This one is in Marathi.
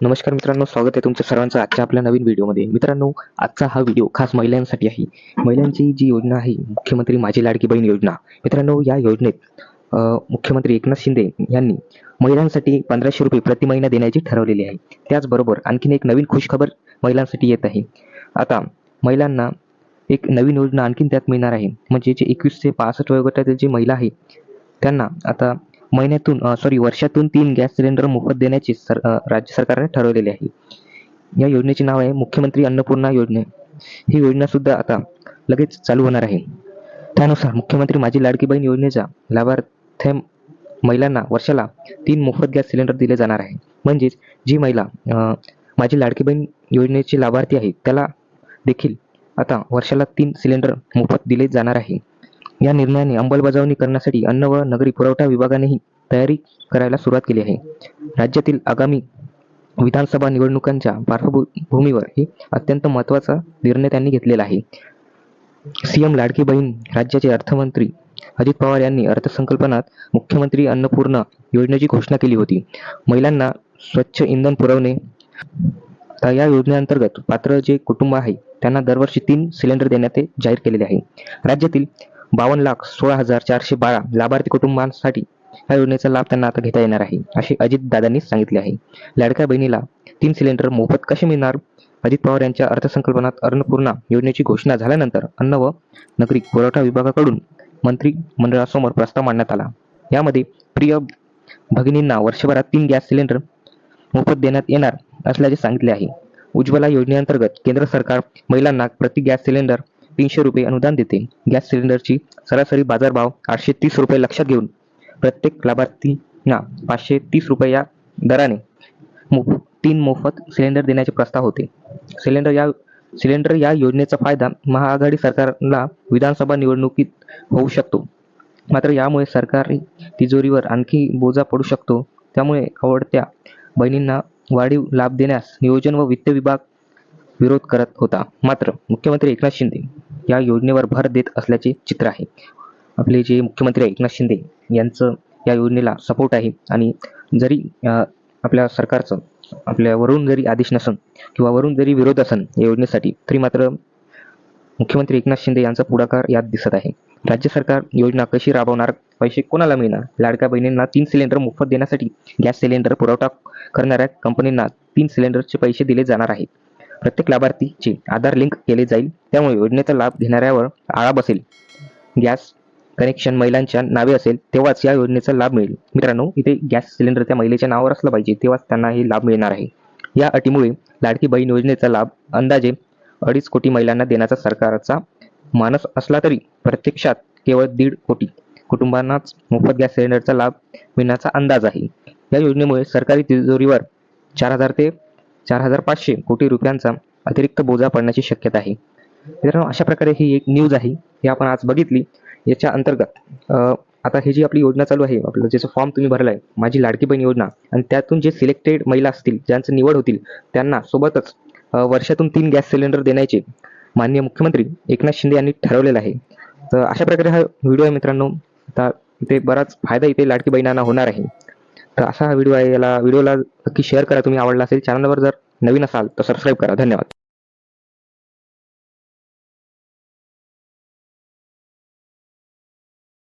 नमस्कार मित्रांनो स्वागत आहे तुमचं सर्वांचं आजच्या आपल्या नवीन व्हिडिओमध्ये. मित्रांनो आजचा हा व्हिडिओ खास महिलांसाठी आहे. महिलांची जी योजना आहे मुख्यमंत्री माझी लाडकी बहीण योजना. मित्रांनो या योजनेत मुख्यमंत्री एकनाथ शिंदे यांनी महिलांसाठी पंधराशे रुपये प्रति महिना देण्याची ठरवलेली आहे. त्याचबरोबर आणखीन एक नवीन खुशखबर महिलांसाठी येत आहे. आता महिलांना एक नवीन योजना आणखीन त्यात मिळणार आहे. म्हणजे जे एकवीस ते पासष्ट वयोगटातील जी महिला आहे त्यांना आता महिन्यातून सॉरी वर्षातून तीन गॅस सिलेंडर मोफत देण्याचे सर राज्य सरकारने ठरवलेले आहे. या योजनेचे नाव आहे मुख्यमंत्री अन्नपूर्णा योजना. ही योजना सुद्धा आता लगेच चालू होणार आहे. त्यानुसार मुख्यमंत्री माझी लाडकी बहीण योजनेच्या लाभार्थ्या महिलांना वर्षाला तीन मोफत गॅस सिलेंडर दिले जाणार आहे. म्हणजेच जी महिला माझी लाडकी बहीण योजनेची लाभार्थी आहे त्याला देखील आता वर्षाला तीन सिलेंडर मोफत दिले जाणार आहे. या निर्णयाने अंमलबजावणी करण्यासाठी अन्न व नगरी पुरवठा विभागानेही तयारी करायला सुरुवात केली आहे. राज्यातील आगामी विधानसभा निवडणुकांच्या पार्श्वभूमीवर ही अत्यंत महत्त्वाचा निर्णय त्यांनी घेतलेला आहे. सीएम लाडकी बहीण राज्याचे अर्थमंत्री अजित पवार यांनी अर्थसंकल्पनात मुख्यमंत्री अन्नपूर्णा योजनेची घोषणा केली होती. महिलांना स्वच्छ इंधन पुरवणे या योजनेअंतर्गत पात्र जे कुटुंब आहे त्यांना दरवर्षी तीन सिलेंडर देण्यात जाहीर केलेले आहे. राज्यातील बावन्न लाख सोळा हजार चारशे बारा लाभार्थी कुटुंबांसाठी या योजनेचा लाभ त्यांना आता घेता येणार आहे असे अजित दादांनी सांगितले आहे. लाडक्या बहिणीला तीन सिलेंडर मोफत कसे मिळणार? अजित पवार यांच्या अर्थसंकल्पनात अन्नपूर्णा योजनेची घोषणा झाल्यानंतर अन्न व नागरिक पुरवठा विभागाकडून मंत्री मंडळासमोर प्रस्ताव मांडण्यात आला. यामध्ये प्रिय भगिनींना वर्षभरात तीन गॅस सिलेंडर मोफत देण्यात येणार असल्याचे सांगितले आहे. उज्ज्वला योजनेअंतर्गत केंद्र सरकार महिलांना प्रति गॅस सिलेंडर तीनशे रुपये अनुदान देते. गॅस सिलेंडरची सरासरी बाजारभाव आठशे तीस रुपये लक्षात घेऊन प्रत्येक लाभार्थींना पाचशे तीस रुपये या दराने मोफ तीन मोफत सिलेंडर देण्याचे प्रस्ताव होते. सिलेंडर या सिलेंडर या योजनेचा फायदा महाआघाडी सरकारला विधानसभा निवडणुकीत होऊ शकतो. मात्र यामुळे सरकारी तिजोरीवर आणखी बोजा पडू शकतो. त्यामुळे आवडत्या बहिणींना वाढीव लाभ देण्यास नियोजन व वित्त विभाग विरोध करत होता. मात्र मुख्यमंत्री एकनाथ शिंदे या योजनेवर भर देत असल्याचे चित्र आहे. आपले जे मुख्यमंत्री एकनाथ शिंदे यांचं या योजनेला सपोर्ट आहे आणि जरी आपल्या सरकारचं आपल्यावरून जरी आदेश नसन किंवा वरून जरी विरोध असन या योजनेसाठी तरी मात्र मुख्यमंत्री एकनाथ शिंदे यांचा पुढाकार यात दिसत आहे. राज्य सरकार योजना कशी राबवणार पैसे कोणाला मिळणार लाडक्या बहिणींना तीन सिलेंडर मोफत देण्यासाठी गॅस सिलेंडर पुरवठा करणाऱ्या कंपनींना तीन सिलेंडरचे पैसे दिले जाणार आहेत. प्रत्येक लाभार्थीचे आधार लिंक केले जाईल. त्यामुळे योजनेचा लाभ घेणाऱ्यावर आळा बसेल. गॅस कनेक्शन महिलांच्या नावे असेल तेव्हाच या योजनेचा लाभ मिळेल. मित्रांनो इथे गॅस सिलेंडर त्या महिलेच्या नावावर असलं पाहिजे तेव्हाच त्यांना हे लाभ मिळणार आहे. या अटीमुळे लाडकी बहीण योजनेचा लाभ अंदाजे अडीच कोटी महिलांना देण्याचा सरकारचा मानस असला तरी प्रत्यक्षात केवळ दीड कोटी कुटुंबांनाच मोफत गॅस सिलेंडरचा लाभ मिळण्याचा अंदाज आहे. या योजनेमुळे सरकारी तिजोरीवर चार हजार ते चार हजार पाचशे कोटी रुपयांचा अतिरिक्त बोजा पडण्याची शक्यता आहे. मित्रांनो अशा प्रकारे ही एक न्यूज आहे. ही आपण आज बघितली. याच्या अंतर्गत आता ही जी आपली योजना चालू आहे आपलं ज्याचं फॉर्म तुम्ही भरलाय माझी लाडकी बहीण योजना आणि त्यातून जे सिलेक्टेड महिला असतील ज्यांचं निवड होतील त्यांना सोबतच वर्षातून तीन गॅस सिलेंडर देण्याचे माननीय मुख्यमंत्री एकनाथ शिंदे यांनी ठरवलेलं आहे. तर अशा प्रकारे हा व्हिडिओ आहे मित्रांनो. आता इथे बराच फायदा इथे लाडकी बहिणांना होणार आहे. तर असा हा व्हिडिओ आहे. याला व्हिडिओला नक्की शेअर करा. तुम्ही आवडला असेल चॅनलवर जर नवीन असाल तर सबस्क्राईब करा. धन्यवाद.